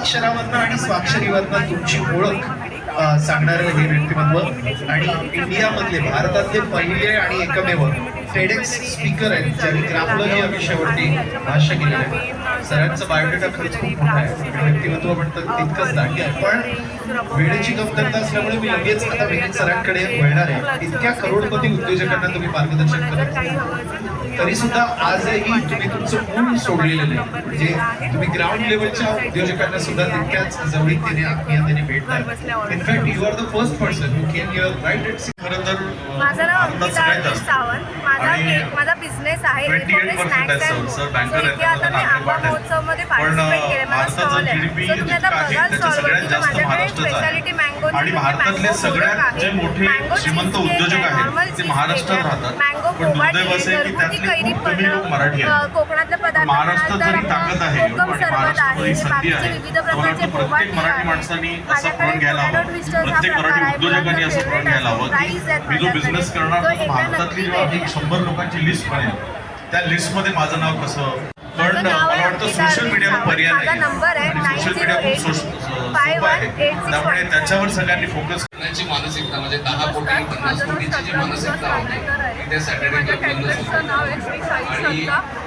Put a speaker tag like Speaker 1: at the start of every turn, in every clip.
Speaker 1: हस्ताक्षरावरनं आणि स्वाक्षरीवरनं तुमची ओळख अ, सांगणारं हे व्यक्तिमत्व आणि इंडियामधले भारतातले पहिले आणि एकमेव फेडेक्स स्पीकर आहेत ज्यांनी ग्राफलॉजी या विषयावरती भाष्य केलेलं आहे. सरांचं बायोडेटा खरंच खूप मोठा आहे व्यक्तिमत्व म्हणतात तितकंच दांडी आहे पण वेळेची कमतरता असल्यामुळे मी लगेच आता विनीत सरांकडे वळणार आहे. इतक्या करोडपती उद्योजकांना तुम्ही मार्गदर्शन करत तरी सुद्धा आजही तुम्ही तुमचं मूळ सोडलेलं नाही. म्हणजे तुम्ही ग्राउंड लेवलच्या उद्योजकांना सुद्धा तितक्याच जवळीकतेने आत्मीयतेने भेटतात in fact you are the first person who can your right at
Speaker 2: खरं तर
Speaker 3: माझं नाव सावंत. माझा माझा बिझनेस आहे
Speaker 2: 28%
Speaker 3: एकोणीस स्नॅक्स
Speaker 2: आहेत
Speaker 3: and
Speaker 2: sir. Sir,
Speaker 3: food.
Speaker 2: Banker
Speaker 3: so
Speaker 2: आहेत,
Speaker 3: इथे आता मी
Speaker 2: त्यांना
Speaker 3: आंबा
Speaker 2: पाठवते.
Speaker 3: महोत्सवमध्ये
Speaker 2: पण
Speaker 3: पार्टिसिपेट केले माझा
Speaker 2: भारताचा
Speaker 3: स्टॉल आहे
Speaker 2: जीडीपी
Speaker 3: सो तुम्ही आता
Speaker 2: आहे
Speaker 3: बघाल स्टॉलवरती माझ्याकडे
Speaker 2: आहे.
Speaker 3: स्पेशालिटी मँगो
Speaker 2: आणि भारतातले सगळ्यात जे मोठे श्रीमंत उद्योजक आहेत ते महाराष्ट्रात राहतात
Speaker 3: मँगो
Speaker 2: पण दुर्दैव असं आहे की त्यातले खूप कमी लोक मराठी आहेत
Speaker 3: कोकणातले पदार्थ तर
Speaker 2: आहे
Speaker 3: कोकम सरबत आहे बाकीचे
Speaker 2: आहे
Speaker 3: विविध प्रकारचे
Speaker 2: वाटतं प्रत्येक
Speaker 3: बोबाटी
Speaker 2: मराठी
Speaker 3: आहे.
Speaker 2: माणसांनी असं
Speaker 3: माझ्याकडे ट्विस्टर्स हा प्रकार आहे. आहेत तो नक्की
Speaker 2: शंभर लोकांची लिस्ट बनेल त्या लिस्टमध्ये माझं नाव कसं पण मला वाटतं सोशल
Speaker 3: सावंत.
Speaker 2: पर्याय नाही
Speaker 3: नंबर आहे
Speaker 2: आणि सोशल मीडिया खूप सोपं आहे.
Speaker 3: 9186
Speaker 2: त्यामुळे त्याच्यावर सगळ्यांनी फोकस
Speaker 4: करण्याची मानसिकता म्हणजे दहा कोटी पन्नास कोटीची जी मानसिकता होती ते सॅटर्डे आणि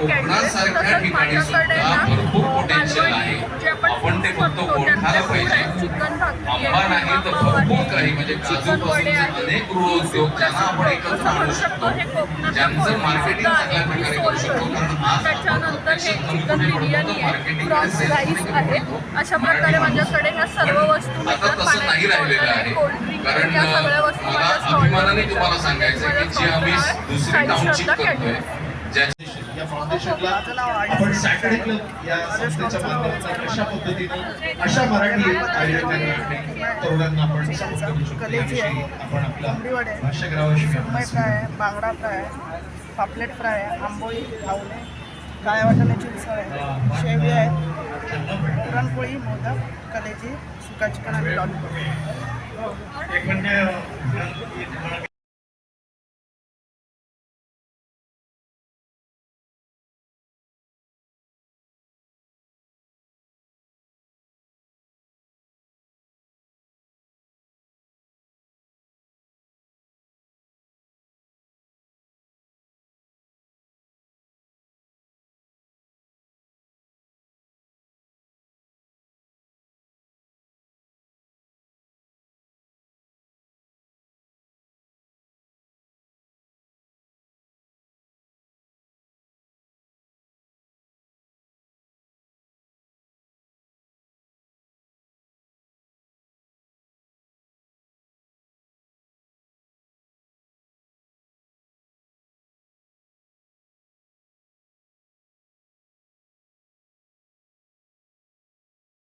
Speaker 4: कोकणासारख्या ठिकाणी सुद्धा भरपूर पोटेन्शियल आहे. आपण ते फक्त ओळखायला पाहिजे. आंबा नाही तर भरपूर काही म्हणजे काजूपासूनचे अनेक गृहउद्योग ज्यांना आपण एकत्र आणू शकतो. ज्यांचं मार्केटिंग चांगल्या प्रकारे करू शकतो. कारण आज
Speaker 5: हे बिर्याणी आहे प्रॉन्स राईस आहे. अशा प्रकारे माझ्याकडे ह्या सर्व वस्तू मिळतात.
Speaker 4: नाही राहिलेलं आहे.
Speaker 5: कोल्ड्रिंक ह्या सगळ्या वस्तू माझ्या stall
Speaker 4: अभिमानाने
Speaker 5: वर
Speaker 4: तुम्हाला
Speaker 5: मिळतात. साई श्रद्धा
Speaker 1: या फाउंडेशनला आपण सॅटर्डे क्लब या संस्थेच्या माध्यमातून कशा पद्धतीनं अशा मराठी आयोजकांना तरुणांना आपण आपण आपला
Speaker 6: आहे. बांगडा फ्राय आहे पापलेट फ्राय आंबोळी घावणे काळ्या वाटाण्याची उसळ आहे? शेवी आहे पुरणपोळी मोदक कलेजी सुका चिकन आणि लॉलीपॉप